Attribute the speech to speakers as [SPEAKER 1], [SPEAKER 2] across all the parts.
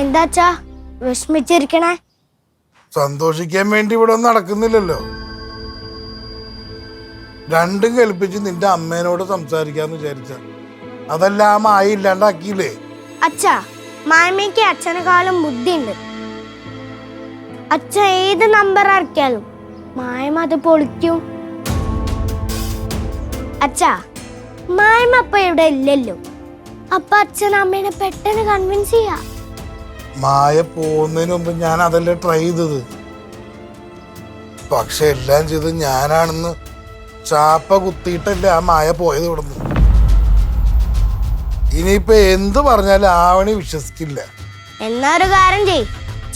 [SPEAKER 1] എന്താച്ചാ വിഷമിച്ചിരിക്കണേ?
[SPEAKER 2] സന്തോഷിക്കാൻ വേണ്ടി ഇവിടെ ഒന്നും നടക്കുന്നില്ലല്ലോ. രണ്ടും കൽപ്പിച്ച് നിന്റെ അമ്മേനോട് സംസാരിക്കാന്ന് വിചാരിച്ച. അതെല്ലാം മായ ഇല്ലാണ്ടാക്കിയില്ലേ?
[SPEAKER 1] അച്ഛാ മായമ്മയ്ക്ക് അച്ഛനെക്കാളും ബുദ്ധിയുണ്ട്. അച്ഛ ഏത് നമ്പർ ഇറക്കിയാലും മായമ്മ അത് പൊളിക്കും. അച്ഛാ മായമ്മ അപ്പ ഇവിടെ ഇല്ലല്ലോ. അപ്പൊ അച്ഛൻ അമ്മേനെ പെട്ടെന്ന് കൺവിൻസ് ചെയ്യാ.
[SPEAKER 2] മായ പോകുന്നതിന് മുമ്പ് ഞാൻ അതല്ലേ ട്രൈ ചെയ്തത്? പക്ഷെ എല്ലാം ചെയ്ത് ഞാനാണെന്ന് ചാപ്പ കുത്തിയിട്ടല്ലേ ആ മായ പോയത് ഇവിടുന്ന്. ഇനിയിപ്പൊ എന്ത് പറഞ്ഞാലും ആവണി വിശ്വസിക്കില്ല.
[SPEAKER 1] എന്നാ ഒരു കാര്യം ചെയ്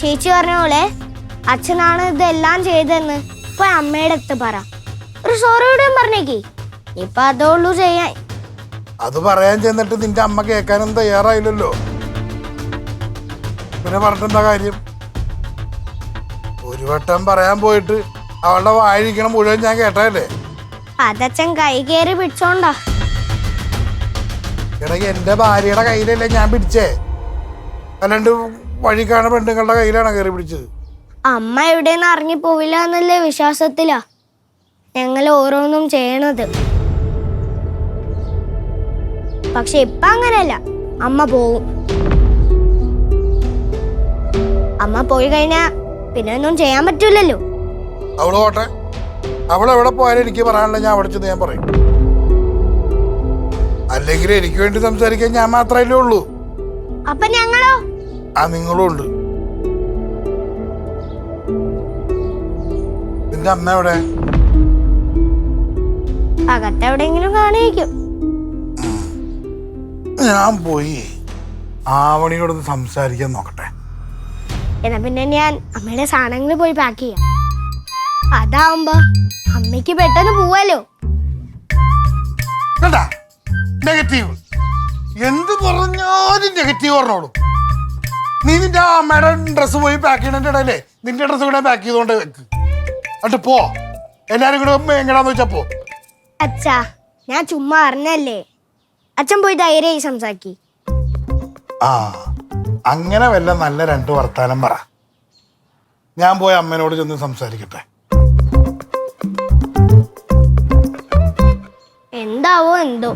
[SPEAKER 1] ചേച്ചി പറഞ്ഞ പോലെ അച്ഛനാണ് ഇതെല്ലാം ചെയ്തതെന്ന് ഇപ്പൊ അമ്മയുടെ അടുത്ത് പറ. ഒരു സോറി കൂടെയും പറഞ്ഞേക്ക്. ഇപ്പൊ അതേ ഉള്ളൂ ചെയ്യാൻ.
[SPEAKER 2] അത് പറയാൻ ചെന്നിട്ട് നിന്റെ അമ്മ കേൾക്കാനും തയ്യാറായില്ലല്ലോ. പിന്നെ പറഞ്ഞിട്ടെന്താ കാര്യം? ഒരു വട്ടം പറയാൻ പോയിട്ട് അവളുടെ വായിരിക്കണം മുഴുവൻ ഞാൻ കേട്ടല്ലേ
[SPEAKER 1] അതച്ഛൻ കൈ കയറി പിടിച്ചോണ്ടാ.
[SPEAKER 2] എടാ എന്റെ ഭാര്യയുടെ കയ്യിലല്ലേ ഞാൻ പിടിച്ചേ? അല്ലാണ്ട് വഴി കാണുന്ന പെണ്ണുങ്ങളുടെ കയ്യിലാണ് കയറി പിടിച്ചത്?
[SPEAKER 1] അമ്മ എവിടെയെന്ന് ഇറങ്ങി പോവില്ല എന്നല്ലേ വിശ്വാസത്തിലാ. ഞങ്ങൾ ഓരോന്നും ചെയ്യണത്. പക്ഷെ ഇപ്പൊ അങ്ങനെയല്ല അമ്മ പോവും. അമ്മ പോയി കഴിഞ്ഞാ പിന്നെ ഒന്നും ചെയ്യാൻ പറ്റൂലല്ലോ.
[SPEAKER 2] അവൾ പോട്ടെ. അവൾ എവിടെ പോയാലും എനിക്ക് പറയാനുള്ള ഞാൻ അവിടെ ചെന്ന് ഞാൻ പറയും. അല്ലെങ്കിൽ എനിക്ക് വേണ്ടി സംസാരിക്കാൻ ഞാൻ മാത്രമല്ലേ ഉള്ളൂ.
[SPEAKER 1] അപ്പൊ ഞങ്ങളോ?
[SPEAKER 2] ആ നിങ്ങളും ഉണ്ട്. നിന്റെ അമ്മ എവിടെ?
[SPEAKER 1] അകത്തെവിടെങ്കിലും കാണിക്കും
[SPEAKER 2] ഞാൻ പോയി ആവണിയോടൊന്ന് സംസാരിക്കാൻ നോക്കട്ടെ.
[SPEAKER 1] എന്നാ പിന്നെ ഞാൻ അമ്മയുടെ സാധനങ്ങൾ പോയി പാക്ക് ചെയ്യാം. അതാവുമ്പോ അമ്മയ്ക്ക് പെട്ടെന്ന് പോവാലോ
[SPEAKER 2] നെഗറ്റീവ് എന്ത് പറഞ്ഞാലും നെഗറ്റീവ് പറഞ്ഞോളൂ. നീ നിന്റെ അമ്മയുടെ ഡ്രസ്സ് പോയി പാക്ക് ചെയ്യണതിന്റെ ഇടയിലേ നിന്റെ ഡ്രസ്സ് കൂടെ പാക്ക് ചെയ്തോണ്ട് വെക്ക്. എന്നിട്ട് പോ. എല്ലാരും കൂടെ എങ്ങനെയാന്ന് വെച്ചാ പോ.
[SPEAKER 1] അച്ഛാ ഞാൻ ചുമ്മാ അറിഞ്ഞല്ലേ അച്ഛൻ പോയി ധൈര്യമായി സംസാരിക്കി.
[SPEAKER 2] ആ. അങ്ങനെ വല്ല നല്ല രണ്ട് വർത്താനം പറ. ഞാൻ പോയി അമ്മേനോട് ചെന്ന് സംസാരിക്കട്ടെ.
[SPEAKER 1] എന്താവോ എന്തോ.